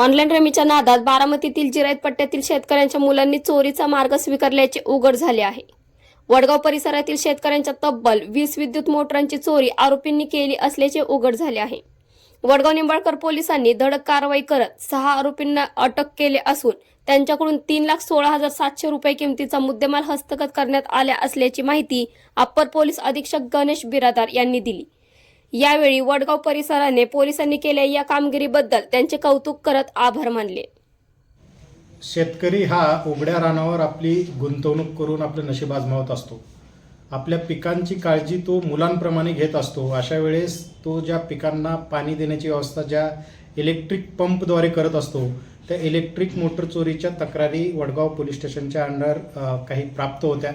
Online रमीच्या नादात बारामतीतील जिरायत पट्ट्यातील शेतकऱ्यांच्या मुलांनी चोरीचा मार्ग स्वीकारल्याचे उघड झाले आहे. वडगाव परिसरातील शेतकऱ्यांच्या तब्बल वीस विद्युत मोटरांची चोरी आरोपींनी केली असल्याचे उघड झाले आहे. वडगाव निंबाळकर पोलिसांनी धडक कारवाई करत सहा आरोपींना अटक केले असून त्यांच्याकडून तीन लाख सोळा हजार सातशे रुपये किमतीचा मुद्देमाल हस्तगत करण्यात आल्या असल्याची माहिती अप्पर पोलीस अधीक्षक गणेश बिरादार यांनी दिली. यावेळी वडगाव परिसराने पोलिसांनी केलेल्या या कामगिरीबद्दल त्यांचे कौतुक करत आभार मानले. शेतकरी हा उघड्या रानावर आपली गुंतवणूक करून आपलं नशीब आजमावत असतो. आपल्या पिकांची काळजी तो मुलांप्रमाणे घेत असतो. अशा वेळेस तो ज्या पिकांना पाणी देण्याची व्यवस्था ज्या इलेक्ट्रिक पंपद्वारे करत असतो त्या इलेक्ट्रिक मोटर चोरीच्या तक्रारी वडगाव पोलीस स्टेशनच्या अंडर काही प्राप्त होत्या.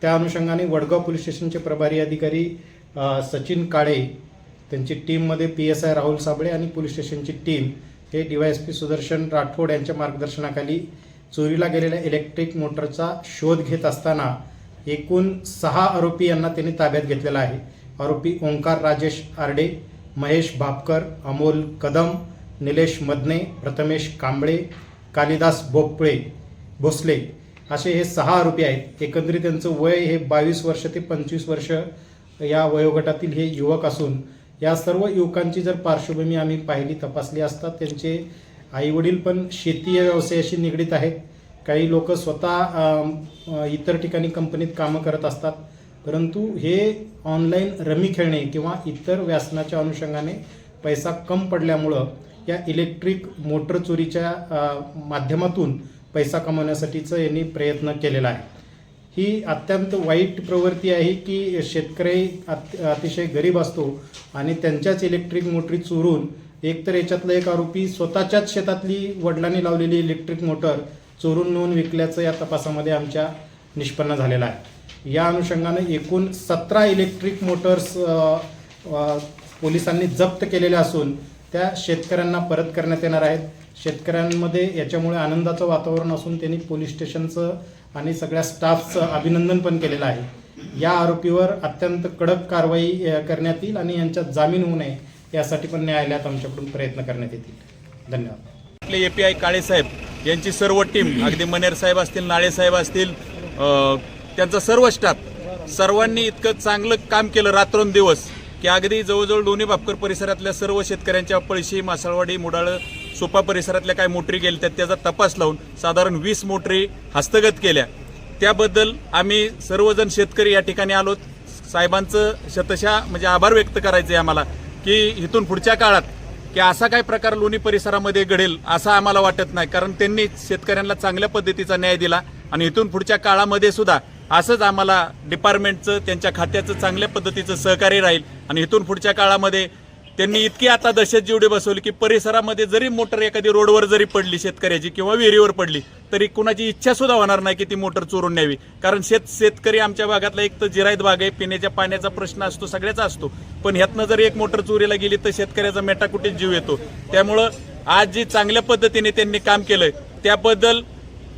त्या अनुषंगाने वडगाव पोलीस स्टेशनचे प्रभारी अधिकारी सचिन काळे त्यांची टीममध्ये P S I Rahul Sable आणि पोलीस स्टेशनची टीम हे D Y S P Sudarshan Rathod यांच्या मार्गदर्शनाखाली चोरीला गेलेल्या इलेक्ट्रिक मोटरचा शोध घेत असताना एकूण सहा आरोपी यांना त्यांनी ताब्यात घेतलेला आहे. आरोपी ओंकार राजेश आरडे महेश भापकर अमोल कदम निलेश मदने प्रथमेश कांबळे कालिदास बोपळे भोसले असे हे सहा आरोपी आहेत. एकंदरीत त्यांचं वय हे बावीस वर्ष ते पंचवीस वर्ष या वयोगटातील हे युवक असून या सर्व युवकांची जर पार्श्वभूमी आम्ही पाहिली तपासली असता त्यांचे आईवडील पण शेती या व्यवसायाशी निगडीत आहेत. काही लोक स्वतः इतर ठिकाणी कंपनीत कामं करत असतात. परंतु हे ऑनलाईन रमी खेळणे किंवा इतर व्यासनाच्या अनुषंगाने पैसा कम पडल्यामुळं या इलेक्ट्रिक मोटर चोरीच्या माध्यमातून पैसा कमवण्यासाठीचं यांनी प्रयत्न केलेला आहे. ही अत्यंत वाईट प्रवृत्ती आहे की शेतकरी अत- अतिशय गरीब असतो आणि त्यांच्याच इलेक्ट्रिक मोटरी चोरून एकतर याच्यातला एक आरोपी स्वतःच्याच शेतातली वडिलांनी लावलेली इलेक्ट्रिक मोटर चोरून नेऊन विकल्याचं या तपासामध्ये आमच्या निष्पन्न झालेलं आहे. या अनुषंगाने एकूण सतरा इलेक्ट्रिक मोटर्स पोलिसांनी जप्त केलेल्या असून त्या शेतकऱ्यांना परत करण्यात येणार आहेत. शेतकऱ्यांमध्ये याच्यामुळे आनंदाचं वातावरण असून त्यांनी पोलीस स्टेशनचं आणि सगळ्या स्टाफचं अभिनंदन पण केलेलं आहे. या आरोपीवर अत्यंत कडक कारवाई करण्यात येईल आणि यांच्यात जामीन होऊ नये यासाठी पण न्यायालयात आमच्याकडून प्रयत्न करण्यात येतील. धन्यवाद. आपले ए पी आय काळेसाहेब यांची सर्व टीम अगदी मनेर साहेब असतील नाळे साहेब असतील त्यांचा सर्व स्टाफ सर्वांनी इतकं चांगलं काम केलं रात्रंदिवस. की अगदी जवळजवळ लोणी बापकर परिसरातल्या सर्व शेतकऱ्यांच्या पळशी मासळवाडी मुडाळ सोपा परिसरातल्या काय मोटरी गेल्या त्यात त्याचा तपास लावून साधारण वीस मोटरी हस्तगत केल्या. त्याबद्दल आम्ही सर्वजण शेतकरी या ठिकाणी आलो. साहेबांचं शतशा म्हणजे आभार व्यक्त करायचे आहे आम्हाला की इथून पुढच्या काळात की असा काय प्रकार लोणी परिसरामध्ये घडेल असं आम्हाला वाटत नाही. कारण त्यांनी शेतकऱ्यांना चांगल्या पद्धतीचा न्याय दिला. आणि इथून पुढच्या काळामध्ये सुद्धा असंच आम्हाला डिपार्टमेंटचं त्यांच्या खात्याचं चांगल्या पद्धतीचं सहकार्य राहील. आणि इथून पुढच्या काळामध्ये त्यांनी इतकी आता दहशत जेवढी बसवली की परिसरामध्ये जरी मोटर एखादी रोडवर जरी पडली शेतकऱ्याची किंवा विहिरीवर पडली तरी कुणाची इच्छा सुद्धा होणार नाही की ती मोटर चोरून न्यावी. कारण शेत शेतकरी आमच्या भागातला एक तर जिरायत भाग आहे पिण्याच्या पाण्याचा प्रश्न असतो सगळ्याचा असतो. पण ह्यातनं जर एक मोटर चोरीला गेली तर शेतकऱ्याचा मेटाकुटीत जीव येतो. त्यामुळं आज जी चांगल्या पद्धतीने त्यांनी काम केलंय त्याबद्दल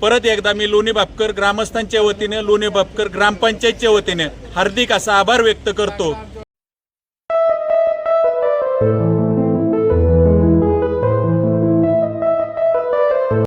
परत एकदा मी लोणी बापकर ग्रामस्थांच्या वतीने लोणी बापकर ग्रामपंचायतच्या वतीने हार्दिक असा आभार व्यक्त करतो.